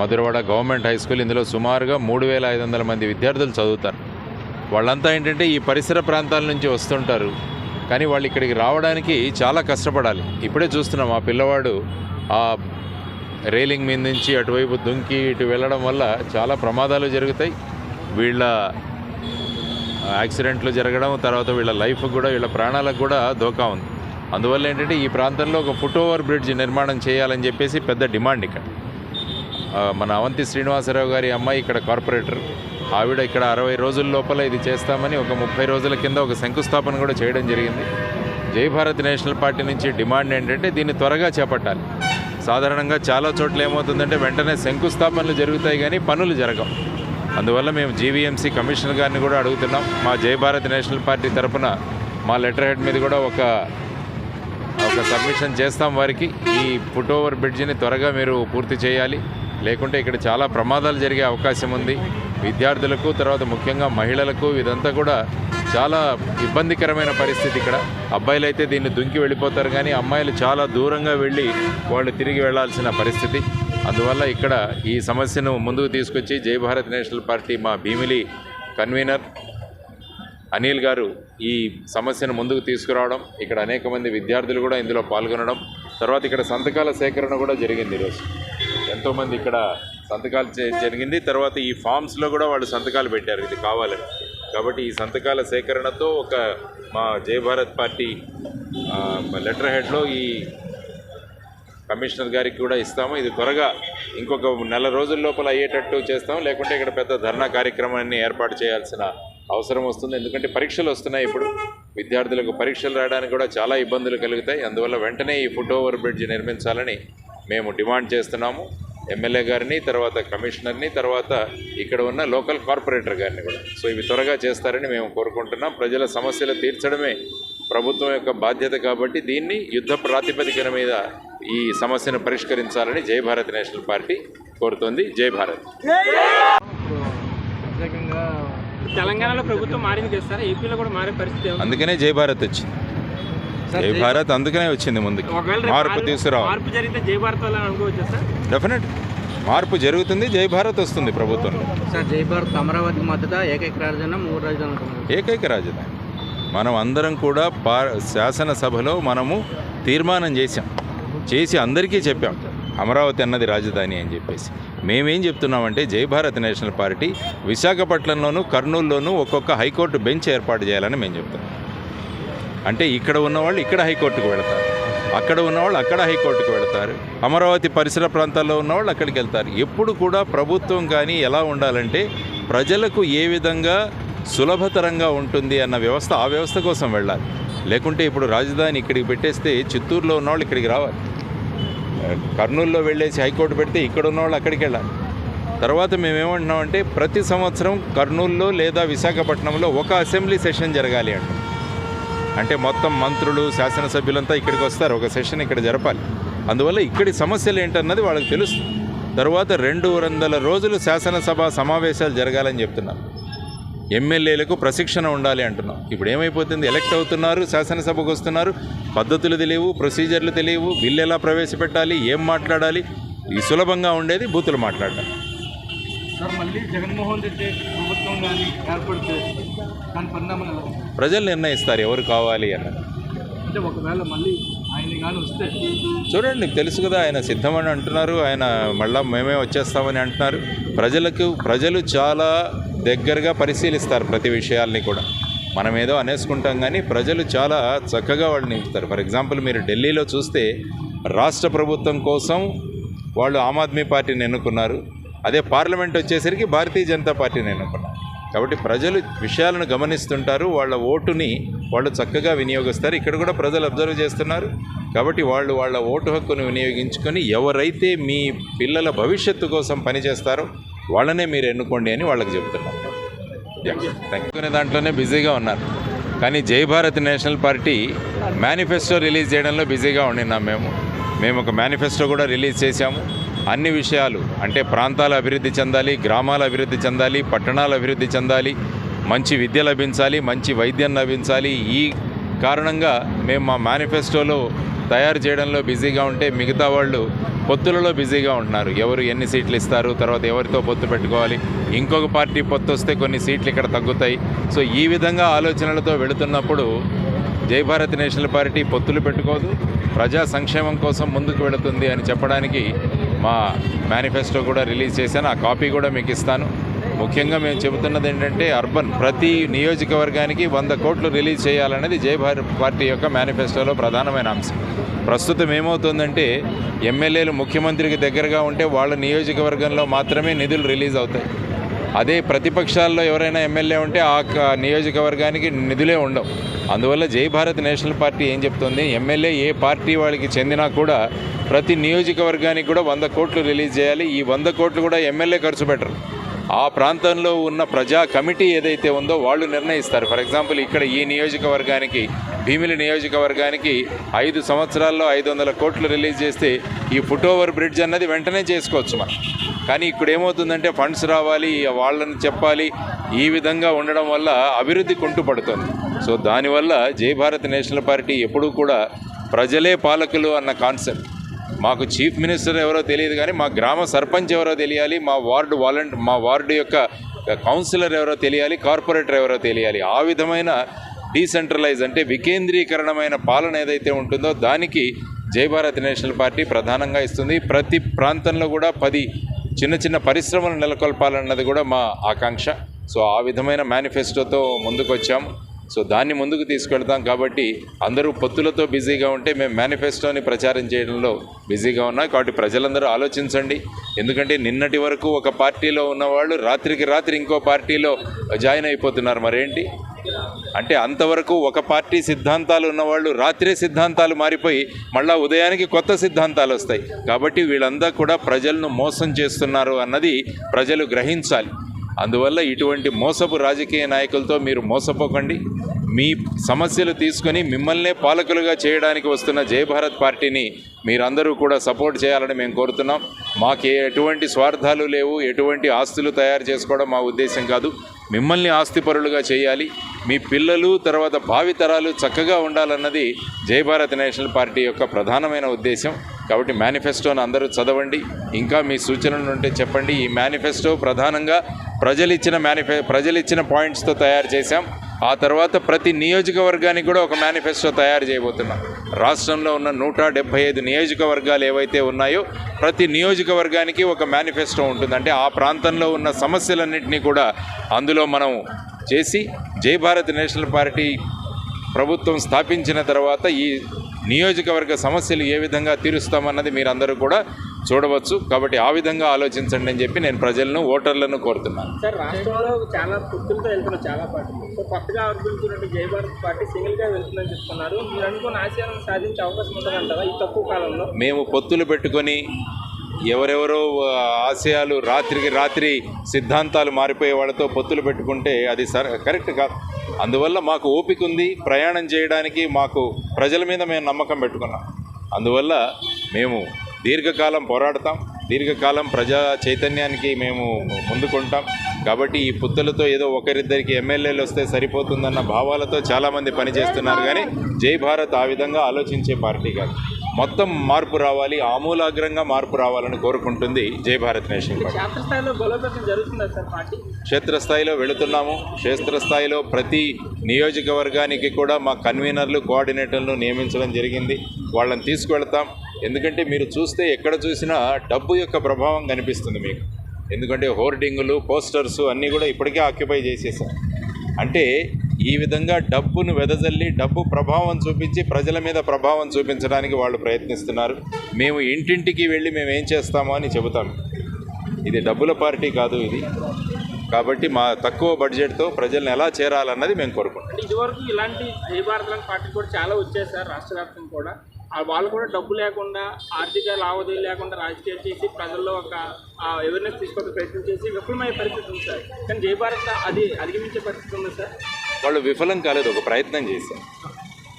Madhurawada government high school ఇందులో సుమారుగా మూడు వేల ఐదు వందల మంది విద్యార్థులు చదువుతారు. వాళ్ళంతా ఏంటంటే ఈ పరిసర ప్రాంతాల నుంచి వస్తుంటారు. కానీ వాళ్ళు ఇక్కడికి రావడానికి చాలా కష్టపడాలి. ఇప్పుడే చూస్తున్నాం ఆ పిల్లవాడు ఆ రైలింగ్ మీద నుంచి అటువైపు దుంకి ఇటు వెళ్ళడం వల్ల చాలా ప్రమాదాలు జరుగుతాయి. వీళ్ళ యాక్సిడెంట్లు జరగడం తర్వాత వీళ్ళ లైఫ్ కూడా వీళ్ళ ప్రాణాలకు కూడా దోకా ఉంది. అందువల్ల ఏంటంటే ఈ ప్రాంతంలో ఒక ఫుట్ ఓవర్ బ్రిడ్జ్ నిర్మాణం చేయాలని చెప్పేసి పెద్ద డిమాండ్ ఇక్కడ. మన అవంతి శ్రీనివాసరావు గారి అమ్మాయి ఇక్కడ కార్పొరేటర్. ఆవిడ ఇక్కడ అరవై రోజుల లోపల ఇది చేస్తామని ఒక ముప్పై రోజుల కింద ఒక శంకుస్థాపన కూడా చేయడం జరిగింది. జై భారత్ నేషనల్ పార్టీ నుంచి డిమాండ్ ఏంటంటే దీన్ని త్వరగా చేపట్టాలి. సాధారణంగా చాలా చోట్ల ఏమవుతుందంటే వెంటనే శంకుస్థాపనలు జరుగుతాయి కానీ పనులు జరగవు. అందువల్ల మేము జీవీఎంసీ కమిషనర్ గారిని కూడా అడుగుతున్నాం. మా జై భారత్ నేషనల్ పార్టీ తరపున మా లెటర్ హెడ్ మీద కూడా ఒక ఒక సబ్మిషన్ చేస్తాం వారికి. ఈ ఫుట్ ఓవర్ బ్రిడ్జిని త్వరగా మీరు పూర్తి చేయాలి. లేకుంటే ఇక్కడ చాలా ప్రమాదాలు జరిగే అవకాశం ఉంది. విద్యార్థులకు తర్వాత ముఖ్యంగా మహిళలకు ఇదంతా కూడా చాలా ఇబ్బందికరమైన పరిస్థితి ఇక్కడ. అబ్బాయిలు అయితే దీన్ని దుంకి వెళ్ళిపోతారు కానీ అమ్మాయిలు చాలా దూరంగా వెళ్ళి వాళ్ళు తిరిగి వెళ్ళాల్సిన పరిస్థితి. అందువల్ల ఇక్కడ ఈ సమస్యను ముందుకు తీసుకొచ్చి జై భారత్ నేషనల్ పార్టీ మా భీమిలి కన్వీనర్ అనిల్ గారు ఈ సమస్యను ముందుకు తీసుకురావడం ఇక్కడ అనేక మంది విద్యార్థులు కూడా ఇందులో పాల్గొనడం తర్వాత ఇక్కడ సంతకాల సేకరణ కూడా జరిగింది ఈరోజు. ఎంతోమంది ఇక్కడ సంతకాలు జరిగింది. తర్వాత ఈ ఫామ్స్లో కూడా వాళ్ళు సంతకాలు పెట్టారు. ఇది కావాలని. కాబట్టి ఈ సంతకాల సేకరణతో ఒక మా జయభారత్ పార్టీ లెటర్ హెడ్లో ఈ కమిషనర్ గారికి కూడా ఇస్తాము. ఇది త్వరగా ఇంకొక నెల రోజుల లోపల అయ్యేటట్టు చేస్తాం. లేకుంటే ఇక్కడ పెద్ద ధర్నా కార్యక్రమాన్ని ఏర్పాటు చేయాల్సిన అవసరం వస్తుంది. ఎందుకంటే పరీక్షలు వస్తున్నాయి ఇప్పుడు. విద్యార్థులకు పరీక్షలు రాయడానికి కూడా చాలా ఇబ్బందులు కలుగుతాయి. అందువల్ల వెంటనే ఈ ఫుట్ ఓవర్ బ్రిడ్జ్ నిర్మించాలని మేము డిమాండ్ చేస్తున్నాము. ఎమ్మెల్యే గారిని తర్వాత కమిషనర్ని తర్వాత ఇక్కడ ఉన్న లోకల్ కార్పొరేటర్ గారిని కూడా. సో ఇవి త్వరగా చేస్తారని మేము కోరుకుంటున్నాం. ప్రజల సమస్యలు తీర్చడమే ప్రభుత్వం యొక్క బాధ్యత కాబట్టి దీన్ని యుద్ధ ప్రాతిపదికన మీద ఈ సమస్యను పరిష్కరించాలని జై భారత్ నేషనల్ పార్టీ కోరుతోంది. జై భారత్. ప్రత్యేకంగా తెలంగాణలో ప్రభుత్వం మారింది కదా సార్? ఏపీలో కూడా మారే పరిస్థితి? అందుకనే జై భారత్ వచ్చింది. జై భారత్ అందుకనే వచ్చింది ముందుకు. మార్పు మార్- తీసుకురావాలి. మార్పు జరిగితే జై భారత్ వల్ల అనుకోవచ్చా సార్? డెఫినెట్ మార్పు జరుగుతుంది జై భారత్ వస్తుంది ప్రభుత్వంలో సార్ జై భారత్ అమరావతి మద్దతు ఏకైక రాజధాని మూడు రాజధానులు అనుకున్నారు. ఏకైక రాజధాని. మనం అందరం కూడా పా శాసనసభలో మనము తీర్మానం చేశాం. చేసి అందరికీ చెప్పాం అమరావతి అన్నది రాజధాని అని చెప్పేసి. మేమేం చెప్తున్నామంటే జై భారత్ నేషనల్ పార్టీ విశాఖపట్నంలోను కర్నూలులోను ఒక్కొక్క హైకోర్టు బెంచ్ ఏర్పాటు చేయాలని మేము చెప్తున్నాం. అంటే ఇక్కడ ఉన్నవాళ్ళు ఇక్కడ హైకోర్టుకు వెళతారు. అక్కడ ఉన్నవాళ్ళు అక్కడ హైకోర్టుకు వెళతారు. అమరావతి పరిసర ప్రాంతాల్లో ఉన్నవాళ్ళు అక్కడికి వెళ్తారు. ఎప్పుడు కూడా ప్రభుత్వం కానీ ఎలా ఉండాలంటే ప్రజలకు ఏ విధంగా సులభతరంగా ఉంటుంది అన్న వ్యవస్థ ఆ వ్యవస్థ కోసం వెళ్ళాలి. లేకుంటే ఇప్పుడు రాజధాని ఇక్కడికి పెట్టేస్తే చిత్తూరులో ఉన్నవాళ్ళు ఇక్కడికి రావాలి. కర్నూలులో వెళ్ళేసి హైకోర్టు పెడితే ఇక్కడ ఉన్నవాళ్ళు అక్కడికి వెళ్ళాలి. తర్వాత మేమేమంటున్నామంటే ప్రతి సంవత్సరం కర్నూలులో లేదా విశాఖపట్నంలో ఒక అసెంబ్లీ సెషన్ జరగాలి అంటాం అంటే మొత్తం మంత్రులు శాసనసభ్యులంతా ఇక్కడికి వస్తారు. ఒక సెషన్ ఇక్కడ జరపాలి. అందువల్ల ఇక్కడి సమస్యలు ఏంటన్నది వాళ్ళకి తెలుస్తుంది. తర్వాత రెండు వందల రోజులు శాసనసభ సమావేశాలు జరగాలని చెప్తున్నాం ఎమ్మెల్యేలకు ప్రశిక్షణ ఉండాలి అంటున్నాం. ఇప్పుడు ఏమైపోతుంది? ఎలక్ట్ అవుతున్నారు శాసనసభకు వస్తున్నారు. పద్ధతులు తెలియవు ప్రొసీజర్లు తెలియవు. బిల్లు ఎలా ప్రవేశపెట్టాలి? ఏం మాట్లాడాలి? ఈ సులభంగా ఉండేది బూతులు మాట్లాడడం సార్ మళ్ళీ జగన్మోహన్ రెడ్డి ప్రభుత్వం కానీ ఏర్పడితే దాని పరిణామం ఎలా ఉంటుంది? ప్రజలు నిర్ణయిస్తారు ఎవరు కావాలి అన్నది అంటే ఒకవేళ మళ్ళీ ఆయన కానీ వస్తే చూడండి నీకు తెలుసు కదా ఆయన సిద్ధమని అంటున్నారు ఆయన మళ్ళా మేమే వచ్చేస్తామని అంటున్నారు. ప్రజలకు ప్రజలు చాలా దగ్గరగా పరిశీలిస్తారు ప్రతి విషయాల్ని కూడా. మనం ఏదో అనేసుకుంటాం కానీ ప్రజలు చాలా చక్కగా వాళ్ళు నింపుతారు ఫర్ ఎగ్జాంపుల్ మీరు ఢిల్లీలో చూస్తే రాష్ట్ర ప్రభుత్వం కోసం వాళ్ళు ఆమ్ ఆద్మీ పార్టీని ఎన్నుకున్నారు. అదే పార్లమెంట్ వచ్చేసరికి భారతీయ జనతా పార్టీని ఎన్నుకున్నారు కాబట్టి ప్రజలు విషయాలను గమనిస్తుంటారు వాళ్ళ ఓటుని వాళ్ళు చక్కగా వినియోగిస్తారు. ఇక్కడ కూడా ప్రజలు అబ్జర్వ్ చేస్తున్నారు. కాబట్టి వాళ్ళు వాళ్ళ ఓటు హక్కును వినియోగించుకొని ఎవరైతే మీ పిల్లల భవిష్యత్తు కోసం పనిచేస్తారో వాళ్ళనే మీరు ఎన్నుకోండి అని వాళ్ళకి చెబుతున్నారు థ్యాంక్ దాంట్లోనే బిజీగా ఉన్నారు కానీ Jai Bharat national party manifesto release చేయడంలో బిజీగా ఉండినాం మేము. మేము ఒక మేనిఫెస్టో కూడా రిలీజ్ చేశాము. అన్ని విషయాలు అంటే ప్రాంతాల అభివృద్ధి చెందాలి గ్రామాల అభివృద్ధి చెందాలి పట్టణాల అభివృద్ధి చెందాలి మంచి విద్య లభించాలి మంచి వైద్యం లభించాలి. ఈ కారణంగా మేము మా మేనిఫెస్టోలో తయారు చేయడంలో బిజీగా ఉంటే మిగతా వాళ్ళు పొత్తులలో బిజీగా ఉంటున్నారు. ఎవరు ఎన్ని సీట్లు ఇస్తారు తర్వాత ఎవరితో పొత్తు పెట్టుకోవాలి? ఇంకొక పార్టీ పొత్తు వస్తే కొన్ని సీట్లు ఇక్కడ తగ్గుతాయి. సో ఈ విధంగా ఆలోచనలతో వెళుతున్నప్పుడు జై భారత్ నేషనల్ పార్టీ పొత్తులు పెట్టుకోదు ప్రజా సంక్షేమం కోసం ముందుకు వెళుతుంది అని చెప్పడానికి మా మేనిఫెస్టో కూడా రిలీజ్ చేశాను. ఆ కాపీ కూడా మీకు ఇస్తాను. ముఖ్యంగా మేము చెబుతున్నది ఏంటంటే అర్బన్ ప్రతి నియోజకవర్గానికి వంద కోట్లు రిలీజ్ చేయాలనేది జై పార్టీ యొక్క మేనిఫెస్టోలో ప్రధానమైన అంశం. ప్రస్తుతం ఏమవుతుందంటే ఎమ్మెల్యేలు ముఖ్యమంత్రికి దగ్గరగా ఉంటే వాళ్ళ నియోజకవర్గంలో మాత్రమే నిధులు రిలీజ్ అవుతాయి. అదే ప్రతిపక్షాల్లో ఎవరైనా ఎమ్మెల్యే ఉంటే ఆ నియోజకవర్గానికి నిధులే ఉండవు. అందువల్ల జై భారత్ నేషనల్ పార్టీ ఏం చెప్తుంది? ఎమ్మెల్యే ఏ పార్టీ వాళ్ళకి చెందినా కూడా ప్రతి నియోజకవర్గానికి కూడా వంద కోట్లు రిలీజ్ చేయాలి. ఈ వంద కోట్లు కూడా ఎమ్మెల్యే ఖర్చు పెట్టరు. ఆ ప్రాంతంలో ఉన్న ప్రజా కమిటీ ఏదైతే ఉందో వాళ్ళు నిర్ణయిస్తారు. ఫర్ ఎగ్జాంపుల్ ఇక్కడ ఈ నియోజకవర్గానికి భీమిలి నియోజకవర్గానికి ఐదు సంవత్సరాల్లో ఐదు వందల కోట్లు రిలీజ్ చేస్తే ఈ ఫుట్ ఓవర్ బ్రిడ్జ్ అన్నది వెంటనే చేసుకోవచ్చు మనం. కానీ ఇక్కడ ఏమవుతుందంటే ఫండ్స్ రావాలి వాళ్ళని చెప్పాలి ఈ విధంగా ఉండడం వల్ల అభివృద్ధి కుంటుపడుతుంది సో దానివల్ల జై భారత్ నేషనల్ పార్టీ ఎప్పుడూ కూడా ప్రజలే పాలకులు అన్న కాన్సెప్ట్. మాకు చీఫ్ మినిస్టర్ ఎవరో తెలియదు కానీ మా గ్రామ సర్పంచ్ ఎవరో తెలియాలి మా వార్డు వాలంటీ మా వార్డు యొక్క కౌన్సిలర్ ఎవరో తెలియాలి కార్పొరేటర్ ఎవరో తెలియాలి. ఆ విధమైన డీసెంట్రలైజ్ అంటే వికేంద్రీకరణమైన పాలన ఏదైతే ఉంటుందో దానికి జై భారత్ నేషనల్ పార్టీ ప్రధానంగా ఇస్తుంది. ప్రతి ప్రాంతంలో కూడా పది చిన్న చిన్న పరిశ్రమలు నెలకొల్పాలన్నది కూడా మా ఆకాంక్ష. సో ఆ విధమైన మేనిఫెస్టోతో ముందుకొచ్చాము సో దాన్ని ముందుకు తీసుకెళ్తాం కాబట్టి అందరూ పొత్తులతో బిజీగా ఉంటే మేము మేనిఫెస్టోని ప్రచారం చేయడంలో బిజీగా ఉన్నాం. కాబట్టి ప్రజలందరూ ఆలోచించండి. ఎందుకంటే నిన్నటి వరకు ఒక పార్టీలో ఉన్నవాళ్ళు రాత్రికి రాత్రి ఇంకో పార్టీలో జాయిన్ అయిపోతున్నారు. మరేంటి? అంటే అంతవరకు ఒక పార్టీ సిద్ధాంతాలు ఉన్నవాళ్ళు రాత్రే సిద్ధాంతాలు మారిపోయి మళ్ళా ఉదయానికి కొత్త సిద్ధాంతాలు వస్తాయి. కాబట్టి వీళ్ళందరూ కూడా ప్రజలను మోసం చేస్తున్నారు అన్నది ప్రజలు గ్రహించాలి. అందువల్ల ఇటువంటి మోసపు రాజకీయ నాయకులతో మీరు మోసపోకండి. మీ సమస్యలు తీసుకొని మిమ్మల్నే పాలకులుగా చేయడానికి వస్తున్న జయభారత్ పార్టీని మీరందరూ కూడా సపోర్ట్ చేయాలని మేము కోరుతున్నాం. మాకు ఎటువంటి స్వార్థాలు లేవు ఎటువంటి ఆస్తులు తయారు చేసుకోవడం మా ఉద్దేశం కాదు. మిమ్మల్ని ఆస్తిపరులుగా చేయాలి. మీ పిల్లలు తర్వాత భావితరాలు చక్కగా ఉండాలన్నది జయభారత్ నేషనల్ పార్టీ యొక్క ప్రధానమైన ఉద్దేశం. కాబట్టి మేనిఫెస్టోను అందరూ చదవండి. ఇంకా మీ సూచనలు ఉంటే చెప్పండి. ఈ మేనిఫెస్టో ప్రధానంగా ప్రజలు ఇచ్చిన మేనిఫె ప్రజలు ఇచ్చిన పాయింట్స్తో తయారు చేశాం. ఆ తర్వాత ప్రతి నియోజకవర్గానికి కూడా ఒక మేనిఫెస్టో తయారు చేయబోతున్నాం. రాష్ట్రంలో ఉన్న నూట డెబ్బై ఐదు నియోజకవర్గాలు ఏవైతే ఉన్నాయో ప్రతి నియోజకవర్గానికి ఒక మేనిఫెస్టో ఉంటుంది. అంటే ఆ ప్రాంతంలో ఉన్న సమస్యలన్నింటినీ కూడా అందులో మనం చేసి జై భారత్ నేషనల్ పార్టీ ప్రభుత్వం స్థాపించిన తర్వాత ఈ నియోజకవర్గ సమస్యలు ఏ విధంగా తీరుస్తామన్నది మీరందరూ కూడా చూడవచ్చు. కాబట్టి ఆ విధంగా ఆలోచించండి అని చెప్పి నేను ప్రజలను ఓటర్లను కోరుతున్నాను. సార్ రాష్ట్రంలో చాలా పొత్తులతో వెళ్తున్నారు చాలా పార్టీలు. సో కొత్తగా ఆవిర్భవించినట్టు జై భారత్ పార్టీ సింగిల్గా వెళ్తుందని చెప్తున్నారు. మీరు అనుకున్న ఆశయాలను సాధించే అవకాశం ఉంటుందంటారా ఈ తక్కువ కాలంలో? మేము పొత్తులు పెట్టుకొని ఎవరెవరో ఆశయాలు రాత్రికి రాత్రి సిద్ధాంతాలు మారిపోయే వాళ్ళతో పొత్తులు పెట్టుకుంటే అది సర కరెక్ట్ కాదు. అందువల్ల మాకు ఓపిక ఉంది. ప్రయాణం చేయడానికి మాకు ప్రజల మీద మేము నమ్మకం పెట్టుకున్నాం. అందువల్ల మేము దీర్ఘకాలం పోరాడతాం. దీర్ఘకాలం ప్రజా చైతన్యానికి మేము ముందుకుంటాం. కాబట్టి ఈ పుత్తలతో ఏదో ఒకరిద్దరికి ఎమ్మెల్యేలు వస్తే సరిపోతుందన్న భావాలతో చాలామంది పనిచేస్తున్నారు. కానీ జై భారత్ ఆ విధంగా ఆలోచించే పార్టీ కాదు. మొత్తం మార్పు రావాలి ఆమూలాగ్రంగా మార్పు రావాలని కోరుకుంటుంది జై భారత్ నేషనల్ పార్టీ. క్షేత్రస్థాయిలో పార్టీ? క్షేత్రస్థాయిలో వెళుతున్నాము. క్షేత్రస్థాయిలో ప్రతి నియోజకవర్గానికి కూడా మా కన్వీనర్లు కోఆర్డినేటర్లు నియమించడం జరిగింది. వాళ్ళని తీసుకువెళ్తాం ఎందుకంటే మీరు చూస్తే ఎక్కడ చూసినా డబ్బు యొక్క ప్రభావం కనిపిస్తుంది మీకు. ఎందుకంటే హోర్డింగులు పోస్టర్స్ అన్నీ కూడా ఇప్పటికే ఆక్యుపై చేసేసాం అంటే ఈ విధంగా డబ్బును వెదజల్లి డబ్బు ప్రభావం చూపించి ప్రజల మీద ప్రభావం చూపించడానికి వాళ్ళు ప్రయత్నిస్తున్నారు. మేము ఇంటింటికి వెళ్ళి మేము ఏం చేస్తామో అని చెబుతాం. ఇది డబ్బుల పార్టీ కాదు ఇది. కాబట్టి మా తక్కువ బడ్జెట్తో ప్రజల్ని ఎలా చేరాలన్నది మేము కోరుకుంటాం ఇదివరకు ఇలాంటి లాంటి పార్టీ కూడా చాలా వచ్చాయి సార్ రాష్ట్ర వ్యాప్తంగా కూడా. వాళ్ళు కూడా డబ్బు లేకుండా ఆర్థిక లావాదేవీలు లేకుండా రాజకీయాలు చేసి ప్రజల్లో ఒక అవేర్నెస్ తీసుకొచ్చే ప్రయత్నం చేసి విఫలమయ్యే పరిస్థితి ఉంది సార్. కానీ జయభారత్ అది అధిగమించే పరిస్థితి ఉంది సార్. వాళ్ళు విఫలం కాలేదు ఒక ప్రయత్నం చేశారు.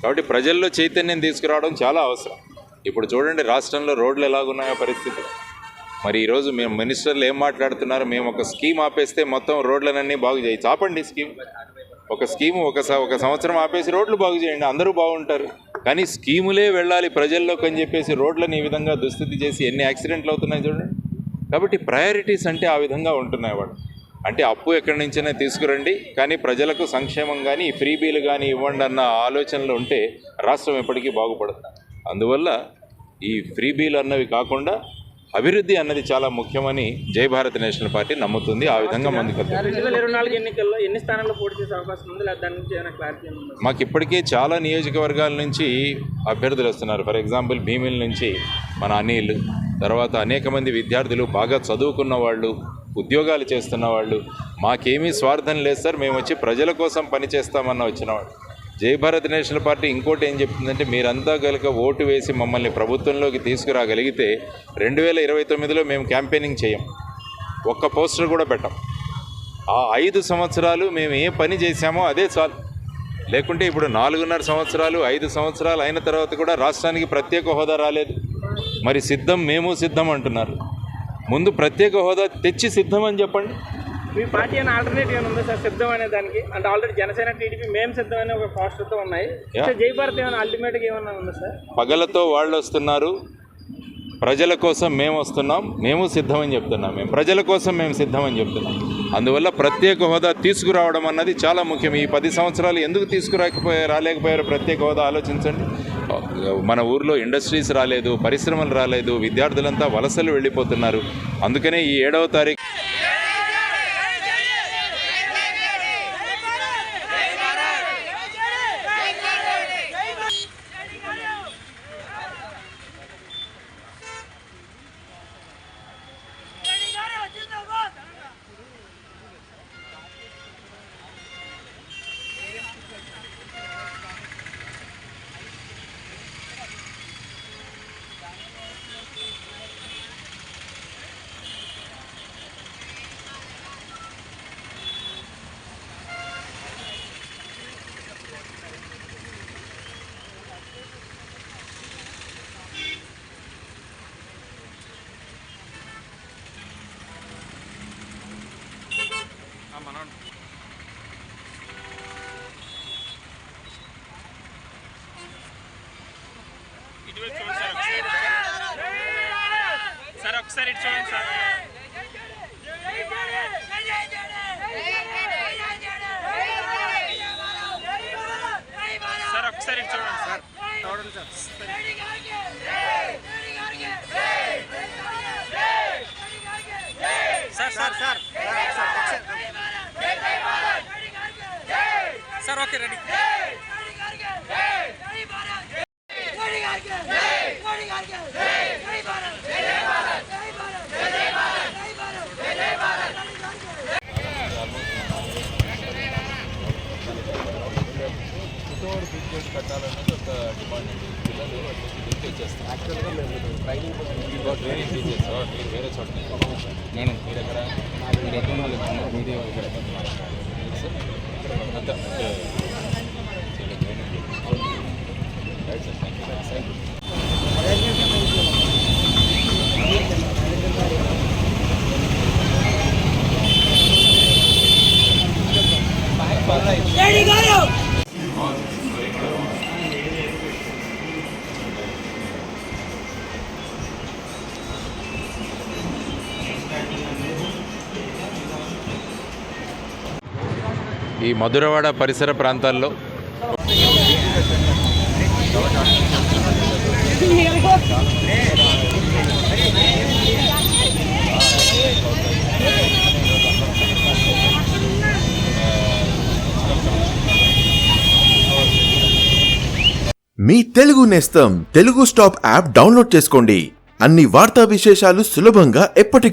కాబట్టి ప్రజల్లో చైతన్యం తీసుకురావడం చాలా అవసరం. ఇప్పుడు చూడండి రాష్ట్రంలో రోడ్లు ఎలాగున్నాయో పరిస్థితి మరి ఈరోజు మేము మినిస్టర్లు ఏం మాట్లాడుతున్నారు? మేము ఒక స్కీమ్ ఆపేస్తే మొత్తం రోడ్లనన్నీ బాగు చేయి. చాపండి స్కీమ్. ఒక స్కీమ్ ఒక ఒక సంవత్సరం ఆపేసి రోడ్లు బాగు చేయండి. అందరూ బాగుంటారు. కానీ స్కీములే వెళ్ళాలి ప్రజల్లోకి అని చెప్పేసి రోడ్లను ఈ విధంగా దుస్థితి చేసి ఎన్ని యాక్సిడెంట్లు అవుతున్నాయి చూడండి. కాబట్టి ప్రయారిటీస్ అంటే ఆ విధంగా ఉంటున్నాయి వాడు అంటే అప్పు ఎక్కడి నుంచైనా తీసుకురండి కానీ ప్రజలకు సంక్షేమం కానీ ఫ్రీ బీలు కానీ ఇవ్వండి అన్న ఆలోచనలు ఉంటే రాష్ట్రం ఎప్పటికీ బాగుపడదు. అందువల్ల ఈ ఫ్రీ బీలు అన్నవి కాకుండా అభివృద్ధి అన్నది చాలా ముఖ్యమని జై భారత్ నేషనల్ పార్టీ నమ్ముతుంది. ఆ విధంగా ముందుకు మాకు ఇప్పటికే చాలా నియోజకవర్గాల నుంచి అభ్యర్థులు వస్తున్నారు. ఫర్ ఎగ్జాంపుల్ భీమిల్ నుంచి మన అనిల్ తర్వాత అనేక మంది విద్యార్థులు బాగా చదువుకున్న వాళ్ళు ఉద్యోగాలు చేస్తున్న వాళ్ళు. మాకేమీ స్వార్థం లేదు సార్. మేము వచ్చి ప్రజల కోసం పనిచేస్తామన్న వచ్చిన వాళ్ళు. జై భారత్ నేషనల్ పార్టీ ఇంకోటి ఏం చెప్తుందంటే మీరంతా కనుక ఓటు వేసి మమ్మల్ని ప్రభుత్వంలోకి తీసుకురాగలిగితే రెండు వేల ఇరవై తొమ్మిదిలో మేము క్యాంపెయినింగ్ చేయం. ఒక్క పోస్టర్ కూడా పెట్టం. ఆ ఐదు సంవత్సరాలు మేము ఏ పని చేశామో అదే చాలు. లేకుంటే ఇప్పుడు నాలుగున్నర సంవత్సరాలు ఐదు సంవత్సరాలు అయిన తర్వాత కూడా రాష్ట్రానికి ప్రత్యేక హోదా రాలేదు. మరి సిద్ధం మేము సిద్ధం అంటున్నారు. ముందు ప్రత్యేక హోదా తెచ్చి సిద్ధం అని చెప్పండి. మీ పార్టీ అయినా ఆల్టర్నేటివ్ ఏమైనా ఉందా సార్? సిద్ధం అనే దానికి? అంటే ఆల్రెడీ జనసేన టీడీపీ మేము సిద్ధం అనే ఒక పోస్టర్తో ఉన్నాయి. Yeah. సో జై భారత్ ఏమైనా అల్టిమేట్గా ఏమన్నా ఉందా సార్? పగలతో వాళ్ళు వస్తున్నారు. ప్రజల కోసం మేము వస్తున్నాం. మేము సిద్ధమని చెప్తున్నాం. మేము ప్రజల కోసం మేము సిద్ధమని చెప్తున్నాం. అందువల్ల ప్రత్యేక హోదా తీసుకురావడం అన్నది చాలా ముఖ్యం. ఈ పది సంవత్సరాలు ఎందుకు తీసుకురాకపోయా రాలేకపోయారో ప్రత్యేక హోదా ఆలోచించండి. మన ఊర్లో ఇండస్ట్రీస్ రాలేదు పరిశ్రమలు రాలేదు విద్యార్థులంతా వలసలు వెళ్ళిపోతున్నారు. అందుకనే ఈ ఏడవ తారీఖు సార్ ఒకసారి ఇటు చూడండి సార్ సార్ ఒకసారి ఇటు చూడండి సార్ చూడండి sir sir sir sir sir okay ready కట్టాలన్నది ఒక డిమాండ్ అండి పిల్లలు వచ్చేస్తారు. యాక్చువల్గా మేము ట్రైనింగ్ ట్రైనింగ్ టీచర్స్ మీరు వేరే చోట నేను మీరు ఎక్కడ మీరు ఎక్కడ మీదే అంత ఈ మధురవాడ పరిసర ప్రాంతాల్లో. మీ తెలుగు నేస్తం తెలుగు స్టాప్ యాప్ డౌన్లోడ్ చేసుకోండి. అన్ని వార్తా విశేషాలు సులభంగా ఎప్పటికప్పుడు